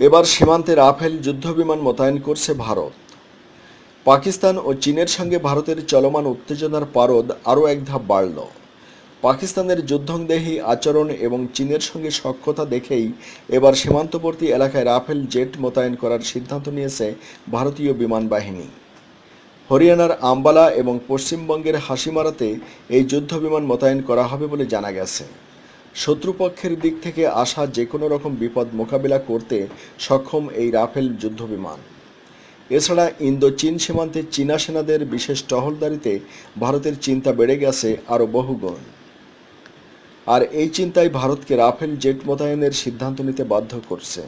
এবার সীমান্তে রাফেল যুদ্ধবিমান মোতায়েন করছে ভারত। পাকিস্তান ও চীনের সঙ্গে ভারতের চলমান উত্তেজনার পারদ আরও এক ধাপ বাড়ল। পাকিস্তানের যুদ্ধংদেহী আচরণ এবং চীনের সঙ্গে সখ্যতা দেখেই এবার সীমান্তবর্তী এলাকায় রাফেল জেট মোতায়েন করার সিদ্ধান্ত নিয়েছে ভারতীয় বিমান বাহিনী। হরিয়ানার আম্বালা এবং পশ্চিমবঙ্গের হাসিমারাতে এই যুদ্ধবিমান মোতায়েন করা হবে বলে জানা গেছে। শত্রুপক্ষের দিক থেকে আসা যে কোনো রকম বিপদ মোকাবিলা করতে সক্ষম এই রাফেল যুদ্ধবিমান। এছাড়া ইন্দো চীন সীমান্তে চীনা সেনাদের বিশেষ টহলদারিতে ভারতের চিন্তা বেড়ে গেছে আরও বহুগুণ। আর এই চিন্তায় ভারতকে রাফেল জেট মোতায়েনের সিদ্ধান্ত নিতে বাধ্য করছে।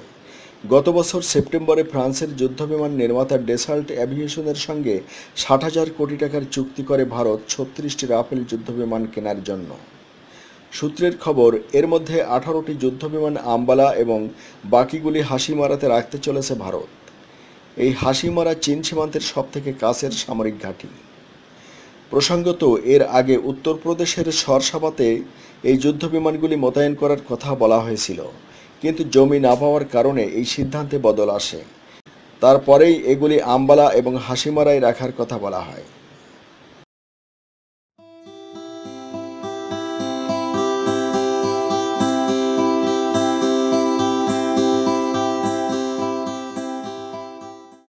গত বছর সেপ্টেম্বরে ফ্রান্সের যুদ্ধবিমান নির্মাতা ডেসাল্ট অ্যাভিয়েশনের সঙ্গে ষাট হাজার কোটি টাকার চুক্তি করে ভারত ছত্রিশটি রাফেল যুদ্ধবিমান কেনার জন্য। সূত্রের খবর, এর মধ্যে আঠারোটি যুদ্ধবিমান আম্বালা এবং বাকিগুলি হাসিমারাতে রাখতে চলেছে ভারত। এই হাসিমারা চীন সীমান্তের সবথেকে কাছের সামরিক ঘাঁটি। প্রসঙ্গত, এর আগে উত্তরপ্রদেশের সরসাবাতে এই যুদ্ধবিমানগুলি মোতায়েন করার কথা বলা হয়েছিল, কিন্তু জমি না পাওয়ার কারণে এই সিদ্ধান্তে বদল আসে। তারপরেই এগুলি আম্বালা এবং হাসিমারায় রাখার কথা বলা হয়।